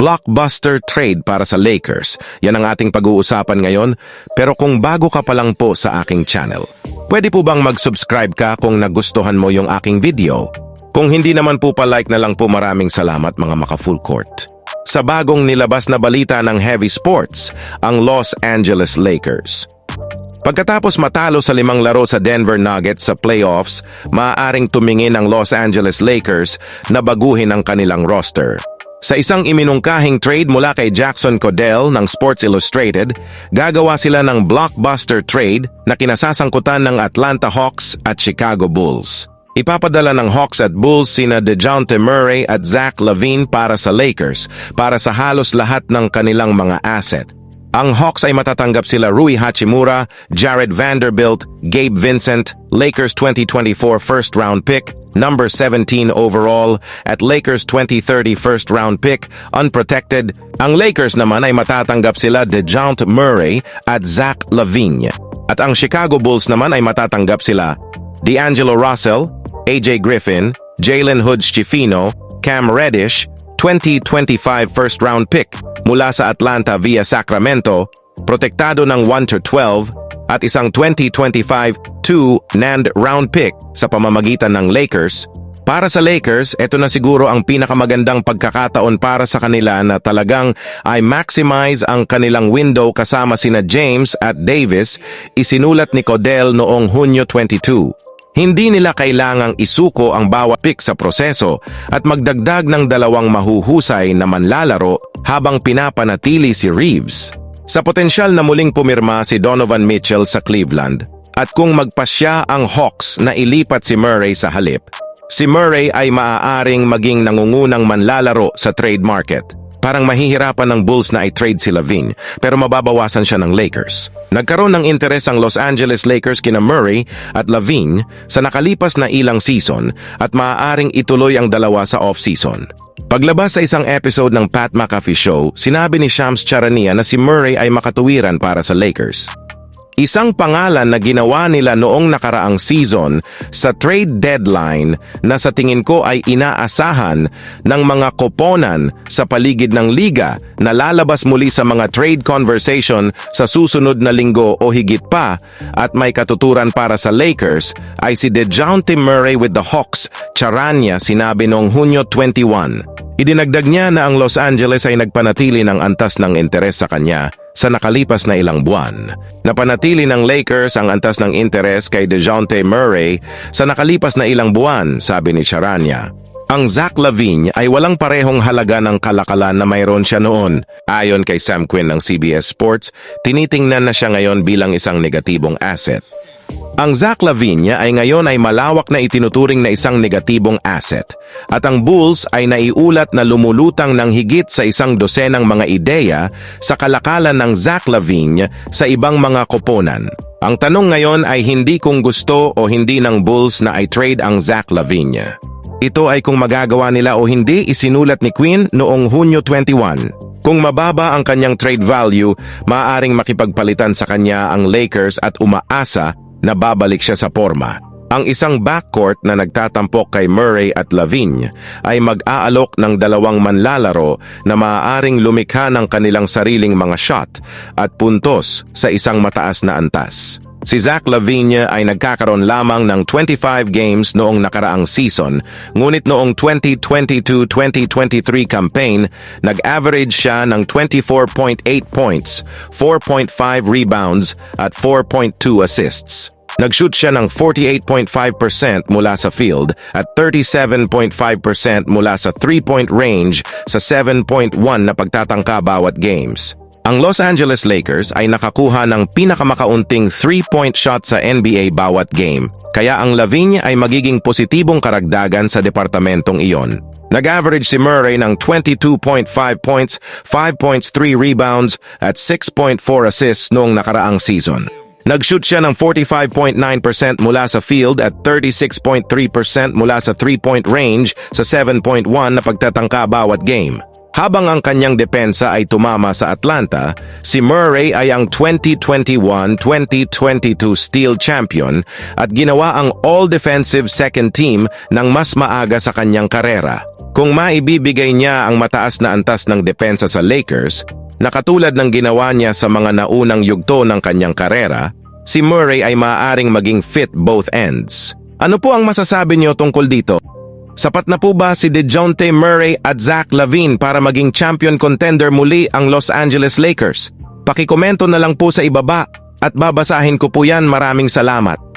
Blockbuster trade para sa Lakers. Yan ang ating pag-uusapan ngayon. Pero kung bago ka pa lang po sa aking channel, pwede po bang mag-subscribe ka kung nagustuhan mo yung aking video? Kung hindi naman po pa-like na lang po maraming salamat mga maka-full court. Sa bagong nilabas na balita ng Heavy Sports, ang Los Angeles Lakers. Pagkatapos matalo sa limang laro sa Denver Nuggets sa playoffs, maaaring tumingin ang Los Angeles Lakers na baguhin ang kanilang roster. Sa isang iminungkahing trade mula kay Jackson Codell ng Sports Illustrated, gagawa sila ng blockbuster trade na kinasasangkutan ng Atlanta Hawks at Chicago Bulls. Ipapadala ng Hawks at Bulls sina DeJounte Murray at Zach Lavine para sa Lakers para sa halos lahat ng kanilang mga asset. Ang Hawks ay matatanggap sila Rui Hachimura, Jared Vanderbilt, Gabe Vincent, Lakers 2024 first round pick, number 17 overall, at Lakers 2030 first round pick, unprotected. Ang Lakers naman ay matatanggap sila DeJounte Murray at Zach Lavine. At ang Chicago Bulls naman ay matatanggap sila D'Angelo Russell, AJ Griffin, Jalen Hoods-Chifino, Cam Reddish, 2025 first round pick mula sa Atlanta via Sacramento, protektado ng 1 to 12 at isang 2025 2 NAND round pick sa pamamagitan ng Lakers. Para sa Lakers, ito na siguro ang pinakamagandang pagkakataon para sa kanila na talagang ay maximize ang kanilang window kasama sina James at Davis, isinulat ni Codell noong Hunyo 22. Hindi nila kailangang isuko ang bawat pick sa proseso at magdagdag ng dalawang mahuhusay na manlalaro habang pinapanatili si Reeves. Sa potensyal na muling pumirma si Donovan Mitchell sa Cleveland at kung magpasya ang Hawks na ilipat si Murray sa halip, si Murray ay maaaring maging nangungunang manlalaro sa trade market. Parang mahihirapan ng Bulls na i-trade si Lavine pero mababawasan siya ng Lakers. Nagkaroon ng interes ang Los Angeles Lakers kina Murray at Lavine sa nakalipas na ilang season at maaaring ituloy ang dalawa sa off-season. Paglabas sa isang episode ng Pat McAfee Show, sinabi ni Shams Charania na si Murray ay makatuwiran para sa Lakers. Isang pangalan na ginawa nila noong nakaraang season sa trade deadline na sa tingin ko ay inaasahan ng mga koponan sa paligid ng liga na lalabas muli sa mga trade conversation sa susunod na linggo o higit pa at may katuturan para sa Lakers ay si DeJounte Murray with the Hawks, Charania sinabi noong Hunyo 21. Idinagdag niya na ang Los Angeles ay nagpanatili ng antas ng interes sa kanya sa nakalipas na ilang buwan. Napanatili ng Lakers ang antas ng interes kay DeJounte Murray sa nakalipas na ilang buwan, sabi ni Charania. Ang Zach Lavine ay walang parehong halaga ng kalakalan na mayroon siya noon. Ayon kay Sam Quinn ng CBS Sports, tinitingnan na siya ngayon bilang isang negatibong asset. Ang Zach Lavine ay ngayon ay malawak na itinuturing na isang negatibong asset at ang Bulls ay naiulat na lumulutang ng higit sa isang dosenang mga ideya sa kalakalan ng Zach Lavine sa ibang mga koponan. Ang tanong ngayon ay hindi kung gusto o hindi ng Bulls na i-trade ang Zach Lavine. Ito ay kung magagawa nila o hindi isinulat ni Quinn noong Hunyo 21. Kung mababa ang kanyang trade value, maaaring makipagpalitan sa kanya ang Lakers at umaasa na babalik siya sa forma. Ang isang backcourt na nagtatampok kay Murray at Lavigne ay mag-aalok ng dalawang manlalaro na maaaring lumikha ng kanilang sariling mga shot at puntos sa isang mataas na antas. Si Zach Lavigne ay nagkakaroon lamang ng 25 games noong nakaraang season, ngunit noong 2022-2023 campaign, nag-average siya ng 24.8 points, 4.5 rebounds at 4.2 assists. Nag-shoot siya ng 48.5% mula sa field at 37.5% mula sa 3-point range sa 7.1 na pagtatangka bawat games. Ang Los Angeles Lakers ay nakakuha ng pinakamakaunting 3-point shot sa NBA bawat game, kaya ang Lavigne ay magiging positibong karagdagan sa departamentong iyon. Nag-average si Murray ng 22.5 points, 5.3 rebounds at 6.4 assists noong nakaraang season. Nag-shoot siya ng 45.9% mula sa field at 36.3% mula sa 3-point range sa 7.1 na pagtatangka bawat game. Habang ang kanyang depensa ay tumama sa Atlanta, si Murray ay ang 2021-2022 Steel Champion at ginawa ang all-defensive second team ng mas maaga sa kanyang karera. Kung maibibigay niya ang mataas na antas ng depensa sa Lakers, na katulad ng ginawa niya sa mga naunang yugto ng kanyang karera, si Murray ay maaaring maging fit both ends. Ano po ang masasabi niyo tungkol dito? Sapat na po ba si DeJounte Murray at Zach Lavine para maging champion contender muli ang Los Angeles Lakers? Pakikomento na lang po sa ibaba at babasahin ko po yan maraming salamat.